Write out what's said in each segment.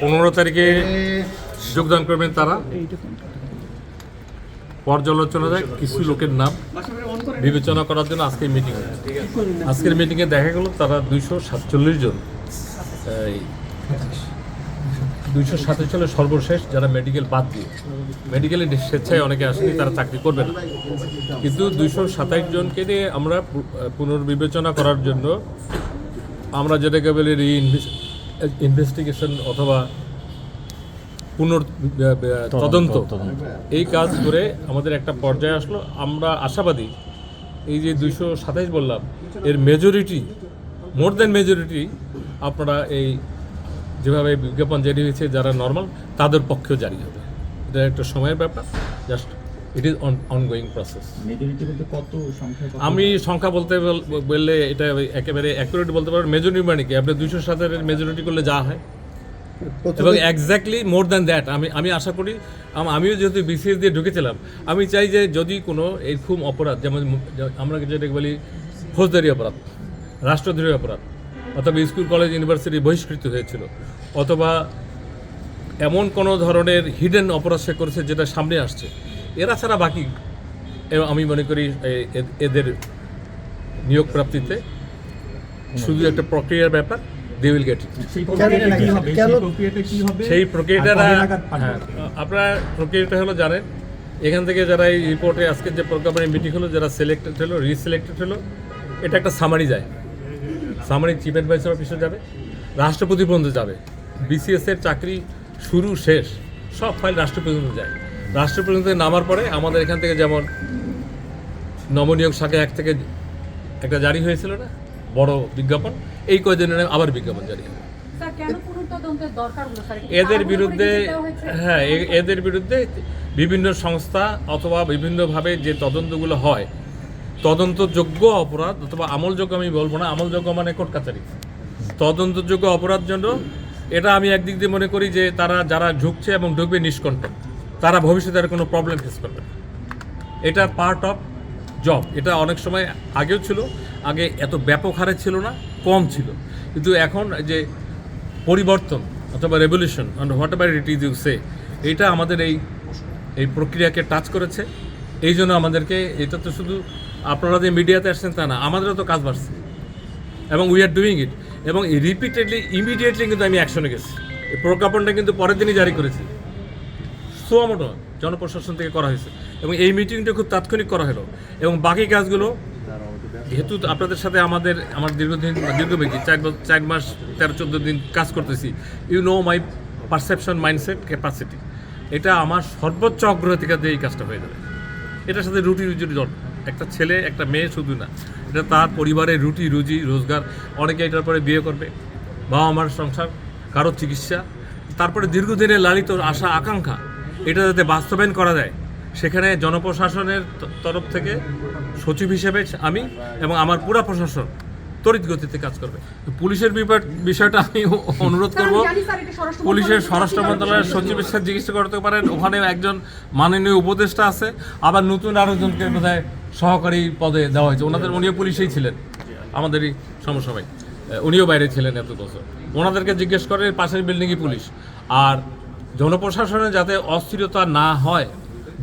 পনেরো তারিখে যোগদান করবেন তারা। পর্যালোচনা যায় কিছু লোকের নাম। বিবেচনা করার জন্য আজকের মিটিং আজকের মিটিংয়ে দেখা গেল তারা দুইশো সাতচল্লিশ জন দুইশো সাতাশ সর্বশেষ যারা মেডিকেল বাদ দিয়ে। মেডিকেলে স্বেচ্ছায় অনেকে আসেনি, তারা চাকরি করবে না। কিন্তু দুইশো সাতাশ জনকে নিয়ে আমরা পুনর্বিবেচনা করার জন্য আমরা যেটাকে বলি রি ইনভেস্টিগেশন অথবা পুনর তদন্ত। এই কাজ করে আমাদের একটা পর্যায়ে আসলো। আমরা আশাবাদী এই যে দুইশো সাতাইশ বললাম এর মেজরিটি মোর দেন মেজরিটি আপনারা এই যেভাবে বিজ্ঞাপন জারি হয়েছে যারা নর্মাল তাদের পক্ষেও জারি হবে। এটা একটা সময়ের ব্যাপার। Just it is on ongoing process majority বলতে কত সংখ্যা আমি সংখ্যা বলতে বললে এটা একেবারে অ্যাকুরেট বলতে পারবেন মেজরিটি মানে কি আপনি দুইশো সাতের মেজরিটি করলে যা হয়। এবং এক্স্যাক্টলি মোর দ্যান দ্যাট আমি আমি আশা করি আম- আমিও যেহেতু বিসিএস দিয়ে ঢুকেছিলাম আমি চাই যে যদি কোনো এরকম অপরাধ যেমন আমরা যেটাকে বলি ফৌজদারি অপরাধ রাষ্ট্রদ্রোহী অপরাধ অথবা স্কুল কলেজ ইউনিভার্সিটি বহিষ্কৃত হয়েছিল অথবা এমন কোনো ধরনের হিডেন অপরাধ সে করেছে যেটা সামনে আসছে এরা ছাড়া বাকি আমি মনে করি এদের নিয়োগ প্রাপ্তিতে শুধু একটা প্রক্রিয়ার ব্যাপার দে উইল গেট সেই প্রক্রিয়াটা? হ্যাঁ আপনার প্রক্রিয়াটা হলো জানেন এখান থেকে যারা এই রিপোর্টে আজকে যে প্রোগ্রামের মিটিং হলো যারা সিলেক্টেড হলো রিসিলেক্টেড হলো এটা একটা সামারি যায়। সামারি চিফ অ্যাডভাইসার অফিসে যাবে রাষ্ট্রপতি পর্যন্ত যাবে বিসিএস এর চাকরি শুরু শেষ সব ফাইল রাষ্ট্রপতি পর্যন্ত যায়। রাষ্ট্রপতি পর্যন্ত নামার পরে আমাদের এখান থেকে যেমন নমনীয় শাখা এক থেকে একটা জারি হয়েছিল না? বড় বিজ্ঞাপন। এই কয়দিনের আবার বিজ্ঞাপন জারি হবে। এদের বিরুদ্ধে? হ্যাঁ এদের বিরুদ্ধে বিভিন্ন সংস্থা অথবা বিভিন্নভাবে যে তদন্তগুলো হয় তদন্তযোগ্য অপরাধ অথবা আমলযোগ্য আমি বলব না আমলযোগ্য মানে কোর্ট কাছারি। তদন্তযোগ্য অপরাধ জন্য এটা আমি একদিক দিয়ে মনে করি যে তারা যারা ঢুকছে এবং ঢুকবে নিষ্কণ্ঠ। তারা ভবিষ্যতে আর কোনো প্রবলেম ফেস করবে না। এটা পার্ট অফ জব এটা অনেক সময় আগেও ছিল, আগে এত ব্যাপক হারে ছিল না, কম ছিল। কিন্তু এখন যে পরিবর্তন অথবা revolution whatever it is you say এটা আমাদের এই এই প্রক্রিয়াকে টাচ করেছে। এই জন্য আমাদেরকে, এটা তো শুধু আপনারা যে মিডিয়াতে আসছেন তা না, আমাদেরও তো কাজ বাড়ছে। এবং উই আর ডুইং ইট এবং রিপিটেডলি ইমিডিয়েটলি কিন্তু আমি অ্যাকশনে গেছি। এই প্রজ্ঞাপনটা কিন্তু পরের দিনই জারি করেছি। সোয়ামোটো জনপ্রশাসন থেকে করা হয়েছে। এবং এই মিটিংটা খুব তাৎক্ষণিক করা হলো। এবং বাকি কাজগুলো যেহেতু আপনাদের সাথে আমাদের, আমার দীর্ঘদিন দীর্ঘমেয়াদী চার চার মাস, তেরো, চোদ্দ দিন কাজ করতেছি। You know my perception mindset capacity এটা আমার সর্বোচ্চ অগ্রাধিকার দিয়ে এই কাজটা হয়ে যাবে। এটার সাথে রুটি রুজি জল একটা ছেলে, একটা মেয়ে শুধু না। এটা তার পরিবারের রুটি, রুজি, রোজগার। অনেকে এটার পরে বিয়ে করবে। বাবা মার সংসার, কারোর চিকিৎসা। তারপরে দীর্ঘদিনের লালিত আশা, আকাঙ্ক্ষা। এটা যাতে বাস্তবায়ন করা যায় সেখানে জনপ্রশাসনের তরফ থেকে সচিব হিসেবে আমি এবং আমার পুরা প্রশাসন তড়িৎ গতিতে কাজ করবে। পুলিশের বিষয়টা আমি অনুরোধ করব। পুলিশের স্বরাষ্ট্র মন্ত্রণালয়ের সচিবের সাথে জিজ্ঞাসা করতে পারেন ওখানে একজন মাননীয় উপদেষ্টা আছে আবার নতুন আরও জনকে বোধহয় সহকারী পদে দেওয়া হয়েছে। ওনাদের উনিও পুলিশেই ছিলেন। আমাদেরই সমসময় উনিও বাইরে ছিলেন এত বছর। ওনাদেরকে জিজ্ঞেস করে পাশের বিল্ডিংই পুলিশ। আর জনপ্রশাসনে যাতে অস্থিরতা না হয়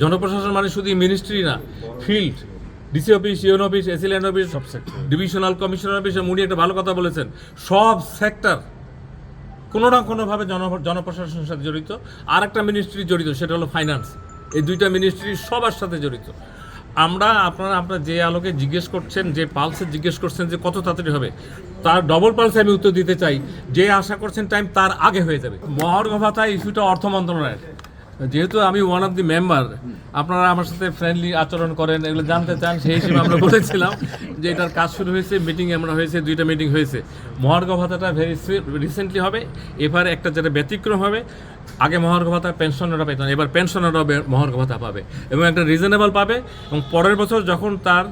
জনপ্রশাসন মানে শুধু মিনিস্ট্রি না field DC office Yoon office AC land office সব সেক্টর ডিভিশনাল কমিশনার অফিস উনি একটা ভালো কথা বলেছেন সব সেক্টর কোনো না কোনোভাবে জন জনপ্রশাসনের সাথে জড়িত। আর একটা মিনিস্ট্রি জড়িত সেটা হলো ফাইন্যান্স এই দুইটা মিনিস্ট্রি সবার সাথে জড়িত। আমরা আপনারা আপনার যে আলোকে জিজ্ঞেস করছেন, যে পালসে জিজ্ঞেস করছেন যে কত তাড়াতাড়ি হবে, তার ডবল পালসে আমি উত্তর দিতে চাই। যে আশা করছেন টাইম তার আগে হয়ে যাবে। মহার্ঘ ভাতা ইস্যুটা অর্থ মন্ত্রণালয়ের। যেহেতু আমি ওয়ান অফ দি মেম্বার আপনারা আমার সাথে ফ্রেন্ডলি আচরণ করেন, এগুলো জানতে চান, সেই হিসেবে আমরা বলেছিলাম যে এটার কাজ শুরু হয়েছে মিটিং আমরা হয়েছে, দুইটা মিটিং হয়েছে। মহার্ঘ ভাতাটা ভেরি রিসেন্টলি হবে, এবার একটা যেটা ব্যতিক্রম হবে, আগে মহার্ঘ ভাতা পেনশনাররা পেতেন এবার পেনশনাররা মহার্ঘ ভাতা পাবে। এবং একটা রিজনেবল পাবে, এবং পরের বছর যখন তার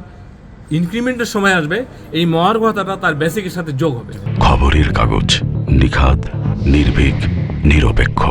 ইনক্রিমেন্টের সময় আসবে, এই মহার্ঘ ভাতাটা তার বেসিকের সাথে যোগ হবে। খবরের কাগজ নিখাদ, নির্ভীক, নিরপেক্ষ।